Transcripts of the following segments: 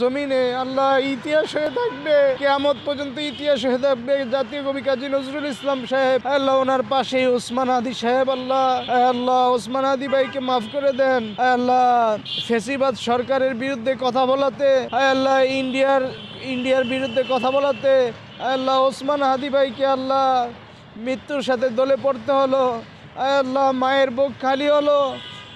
জমিনে আল্লাহ ইতিহাস হয়ে থাকবে পর্যন্ত ইতিহাস হয়ে থাকবে। জাতীয় কবি নজরুল ইসলাম সাহেব আল্লাহ, ওনার আদি সাহেব, আল্লাহ আল্লাহ, ওসমান আদি মাফ করে দেন আল্লাহ, ফেসিবাদ সরকারের বিরুদ্ধে কথা বলাতে আল্লাহ, ইন্ডিয়ার ইন্ডিয়ার বিরুদ্ধে কথা বলাতে আল্লাহ, ওসমান হাদি ভাইকে আল্লাহ, মৃত্যুর সাথে দলে পড়তে হলো আল্লাহ, মায়ের বুক খালি হলো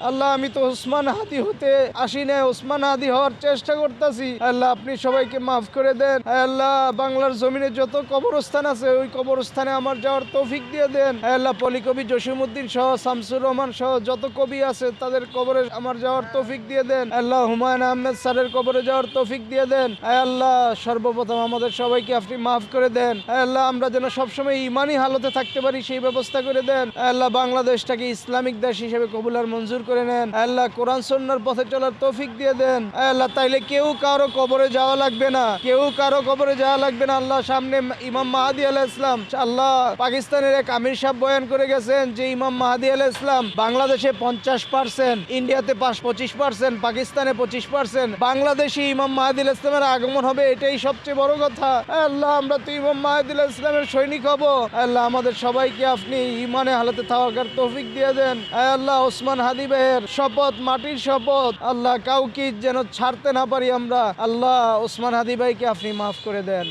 আল্লাহ, আমি তো ওসমান হাদি হতে আসি না ওসমান হাদি হওয়ার চেষ্টা করতেছি। আল্লাহ, আপনি সবাইকে মাফ করে দেন। আল্লাহ, বাংলার জমিনে যত কবরস্থান আছে, ওই কবরস্থানে আমার যাওয়ার তৌফিক দিয়ে দেন। আল্লাহ পলি কবি জসিমুদ্দিন সহ, শামসুর রহমান সহ, যত কবি আছে, তাদের কবরে আমার যাওয়ার তৌফিক দিয়ে দেন। আল্লাহ, হুমায়ুন আহমেদ স্যারের কবরে যাওয়ার তৌফিক দিয়ে দেন। আল্লাহ, সর্বপ্রথম আমাদের সবাইকে আপনি মাফ করে দেন। আল্লাহ, আমরা যেন সবসময় ইমানই হালতে থাকতে পারি, সেই ব্যবস্থা করে দেন। আল্লাহ, বাংলাদেশটাকে ইসলামিক দেশ হিসেবে কবুলার মঞ্জুর করে নেন। আল্লাহ কোরআন সন্ন্যার পথে চলার তৌফিক দিয়ে দেন। আল্লাহ, তাইলে কেউ কারও কবরে যাওয়া লাগবে না। কেউ কারও কবরে যাওয়া লাগবে না। আল্লাহ সামনে ইমাম মাহাদি আলাহ ইসলাম আল্লাহ পাকিস্তানের এক আমির সাহেব বয়ান করে গেছেন যে, ইমাম মাহাদি আলাহ ইসলাম বাংলাদেশে পঞ্চাশ পার্সেন্ট ইন্ডিয়াতে পাঁচ পঁচিশ পার্সেন্ট পাকিস্তানে পঁচিশ পার্সেন্ট বাংলাদেশে ইমাম মাহাদি আলাহ ইসলামের আগমন হবে এটাই সবচেয়ে বড় কথা। আল্লাহ, আমরা তো ইমাম মাহাদি আলাহ ইসলামের সৈনিক হব। আল্লাহ, আমাদের সবাইকে আপনি ইমানে হালাতে থাকার তৌফিক দিয়ে দেন। আল্লাহ, ওসমান হাদি ভাইয়ের শপথ, মাটির শপথ। আল্লাহ কাউকে যেন ছাড়তে না পারি আমরা। আল্লাহ ওসমান হাদি ভাইকে আপনি মাফ করে দেন।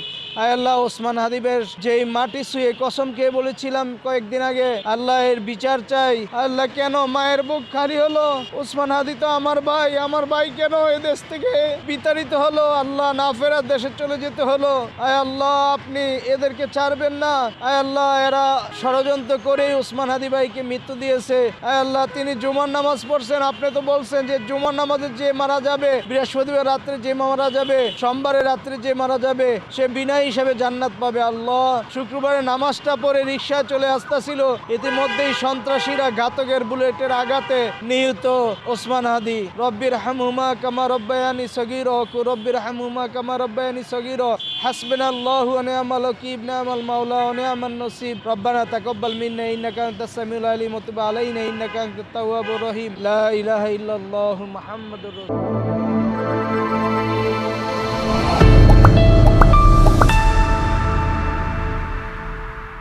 আল্লাহ, ওসমান হাদিবের যেই মাটি শুয়ে কসম খেয়ে বলেছিলাম কয়েকদিন আগে আল্লাহ এর বিচার চাই। আল্লাহ কেন মায়ের বুক খালি হলো? ওসমান হাদি তো আমার ভাই আমার ভাই কেন এ দেশ থেকে বিতাড়িত হলো? আল্লাহ না ফেরার দেশে চলে যেতে হলো। আয় আল্লাহ, আপনি এদেরকে ছাড়বেন না। আয় আল্লাহ, এরা ষড়যন্ত্র করেই ওসমান হাদি ভাইকে মৃত্যু দিয়েছে। আয় আল্লাহ, তিনি জুমার নামাজ পড়ছেন। আপনি তো বলছেন যে জুমার নামাজে যে মারা যাবে, বৃহস্পতিবার রাত্রে যে মারা যাবে, সোমবারের রাত্রে যে মারা যাবে, সে বিনা হিসাবে জান্নাত পাবে আল্লাহ। শুক্রবারে নামাজটা পরে রিক্সা চলে আসতেছিল। ইতিমধ্যেই সন্ত্রাসীরা ঘাতকের বুলেটের আঘাতে নিহত ওসমান হাদি। রব্বির হামুমা কামা রব্বায়ানি সগির রব্বির হামুমা কামা রব্বায়ানি সগির। হাসবেন আল্লাহ নিয়ামাল কিব নিয়ামাল মাওলা নিয়ামান নসিব। রব্বানা তাকাব্বাল মিন্না ইন্নাকা আনতাস সামিউল আলিম ওয়া তুব আলাইনা ইন্নাকা আনতাত তাওয়াবুর রহিম। লা ইলাহা ইল্লাল্লাহু মুহাম্মাদুর রাসূলুল্লাহ।